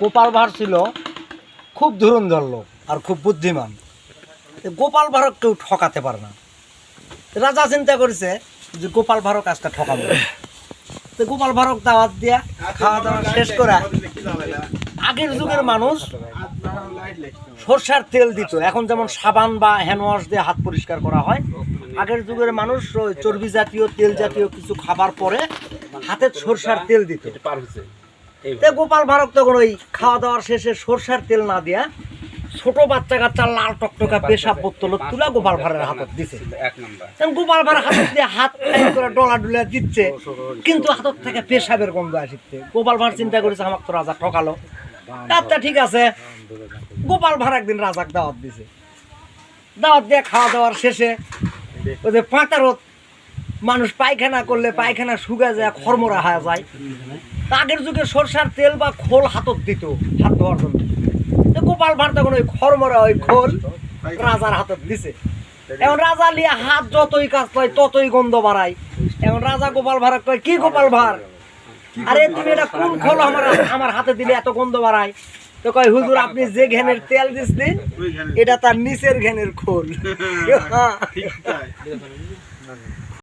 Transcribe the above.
গোপাল ভাঁড় ছিল খুব ধুরন্ধর লোক আর খুব বুদ্ধিমান। গোপাল ভাঁড়ক কেউ ঠকাতে পারে না। রাজা চিন্তা করেছে যে গোপাল ভাঁড়ক আজকে ঠকাবে। তো গোপাল ভাঁড়ক দাওয়াত দিয়া খাওয়া দাওয়া শেষ করা আগের যুগের মানুষ সরষার তেল দিত। এখন যেমন সাবান বা হ্যান্ড ওয়াশ দিয়ে হাত পরিষ্কার করা হয়, আগের যুগের মানুষ চর্বি জাতীয়, তেল জাতীয় কিছু খাবার পরে হাতে সরষার তেল দিত। গোপাল ভারক তখন ওই খাওয়া দাওয়ার শেষে সরষার তেল না দিয়া ছোট বাচ্চা কাচ্চা লাল টকটকা পেশাব বোতল তুলা গোপাল ভাড়ের হাতত দিছে। গোপাল ভাড় হাতত দিয়ে হাত করে ডলা ডুলা দিচ্ছে। কিন্তু হাতত থেকে পেশাবের গন্ধ আসিচ্ছে। গোপাল ভাড় চিন্তা করেছে আমাকে তো রাজা ঠকালো। আচ্ছা ঠিক আছে। গোপাল ভাড় একদিন রাজাক দাওয়াত দিছে। দাওয়াত দিয়ে খাওয়া দাওয়ার শেষে ওই যে পাতারত মানুষ পায়খানা করলে পায়খানা শুকা যায় খরমরা হয়ে যায়। আগের যুগে সরষার তেল বা খোল হাতত দিত হাত ধোয়ার জন্য। তো গোপাল ভাঁড় তখন ওই খরমরা ওই খোল রাজার হাতত দিছে। এখন রাজা লিয়ে হাত যতই কাজ পায় ততই গন্ধ বাড়ায়। এখন রাজা গোপাল ভাড় কয় কি গোপাল ভাড়? আরে তুমি এটা কোন খোল আমার আমার হাতে দিলে এত গন্ধ বাড়ায়? তো কয় হুজুর আপনি যে ঘ্যানের তেল দিচ্ছেন এটা তার নিচের ঘ্যানের খোল।